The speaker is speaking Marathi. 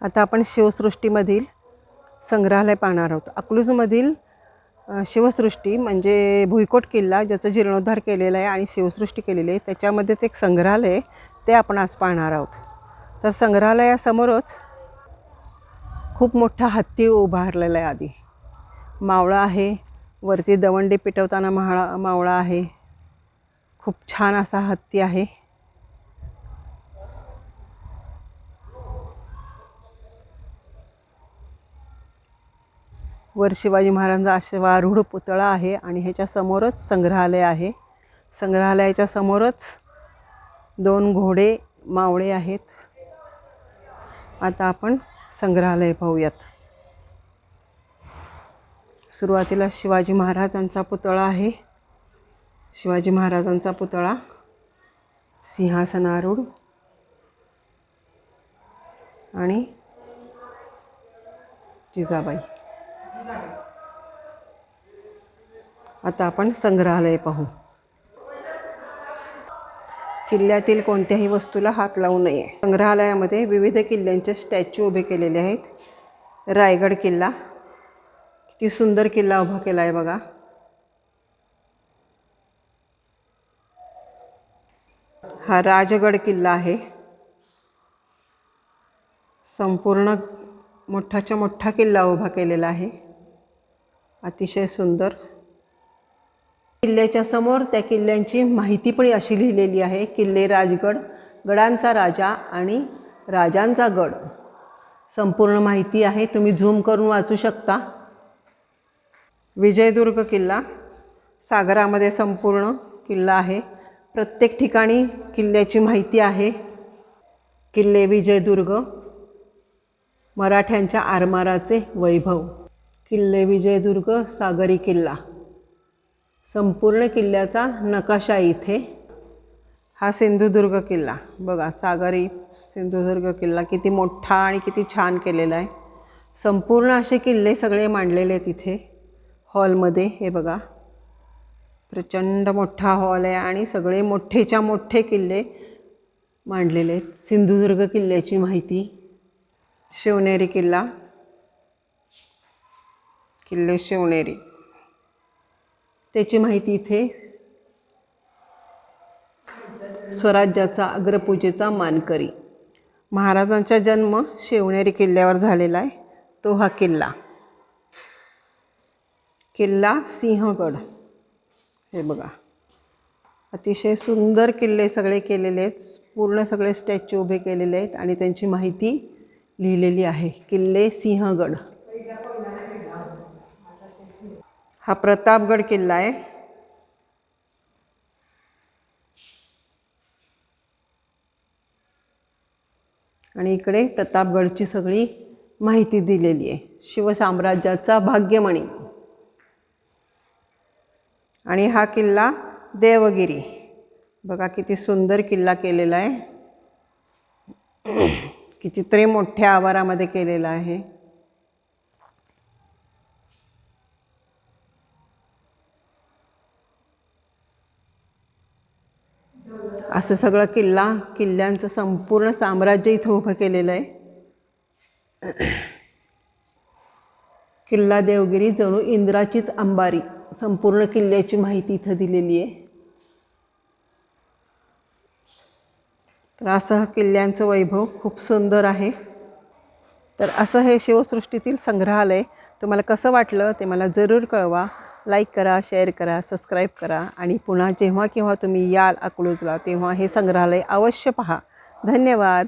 आता आपण शिवसृष्टीमधील संग्रहालय पाहणार आहोत. अकलूजमधील शिवसृष्टी म्हणजे भुईकोट किल्ला ज्याचा जीर्णोद्धार केलेला आहे आणि शिवसृष्टी केलेली आहे त्याच्यामध्येच एक संग्रहालय आहे ते आपण आज पाहणार आहोत. तर संग्रहालयासमोरच खूप मोठा हत्ती उभारलेला आहे आधी. मावळा आहे वरती दवंडी पिटवताना माळा मावळा आहे. खूप छान असा हत्ती आहे. वर शिवाजी महाराजांचा अश्वारूढ पुतळा आहे आणि ह्याच्या समोरच संग्रहालय आहे. संग्रहालयाच्या समोरच दोन घोडे मावळे आहेत. आता आपण संग्रहालय पाहूयात. सुरुवातीला शिवाजी महाराजांचा पुतळा आहे. शिवाजी महाराजांचा पुतळा सिंहासनारूढ आणि जिजाबाई. आता आपण संग्रहालय पाहू. किल्ल्यातील कोणत्याही वस्तूला हात लावू नये. संग्रहालयामध्ये विविध किल्ल्यांचे स्टॅच्यू उभे केलेले आहेत. रायगड किल्ला. किती सुंदर किल्ला उभा केला आहे बघा. हा राजगड किल्ला आहे. संपूर्ण मोठाच्या मोठा किल्ला उभा केलेला आहे. अतिशय सुंदर. किल्ल्याच्या समोर त्या किल्ल्यांची माहिती पण अशी लिहिलेली आहे किल्ले राजगड गडांचा राजा आणि राजांचा गड. संपूर्ण माहिती आहे तुम्ही झूम करून वाचू शकता. विजयदुर्ग किल्ला सागरामध्ये संपूर्ण किल्ला आहे. प्रत्येक ठिकाणी किल्ल्याची माहिती आहे. किल्ले विजयदुर्ग मराठ्यांच्या आरमाराचे वैभव. किल्ले विजयदुर्ग सागरी किल्ला. संपूर्ण किल्ल्याचा नकाशा इथे. हा सिंधुदुर्ग किल्ला. बघा सागरी सिंधुदुर्ग किल्ला किती मोठा आणि किती छान केलेला आहे. संपूर्ण असे किल्ले सगळे मांडलेले आहेत इथे. हॉलमध्ये हे बघा. प्रचंड मोठा हॉल आहे आणि सगळे मोठेच्या मोठे किल्ले मांडलेले आहेत. सिंधुदुर्ग किल्ल्याची माहिती. शिवनेरी किल्ला. किल्ले शिवनेरी. त्याची माहिती इथे स्वराज्याचा अग्रपूजेचा मानकरी. महाराजांचा जन्म शिवनेरी किल्ल्यावर झालेला आहे. तो हा किल्ला. किल्ला सिंहगड. हे बघा. अतिशय सुंदर किल्ले सगळे केलेले आहेत. पूर्ण सगळे स्टॅच्यू उभे केलेले आहेत आणि त्यांची माहिती लिहिलेली आहे. किल्ले सिंहगड. हा प्रतापगड किल्ला आहे. आणि इकडे प्रतापगडची सगळी माहिती दिलेली आहे. शिवसाम्राज्याचा भाग्यमणी. आणि हा किल्ला देवगिरी. बघा किती सुंदर किल्ला केलेला आहे. कितीतरी मोठ्या आवारामध्ये केलेला आहे. असं सगळं किल्ला किल्ल्यांचं संपूर्ण साम्राज्य इथं उभं केलेलं आहे. किल्ला देवगिरी जणू इंद्राचीच अंबारी संपूर्ण किल्ल्याची माहिती इथं दिलेली आहे. तर असं किल्ल्यांचं वैभव खूप सुंदर आहे. तर असं हे शिवसृष्टीतील संग्रहालय तुम्हाला कसं वाटलं ते मला जरूर कळवा. लाईक करा शेअर करा सबस्क्राईब करा आणि पुन्हा जेव्हा केव्हा तुम्ही याल अकलूजला तेव्हा हे संग्रहालय अवश्य पहा. धन्यवाद.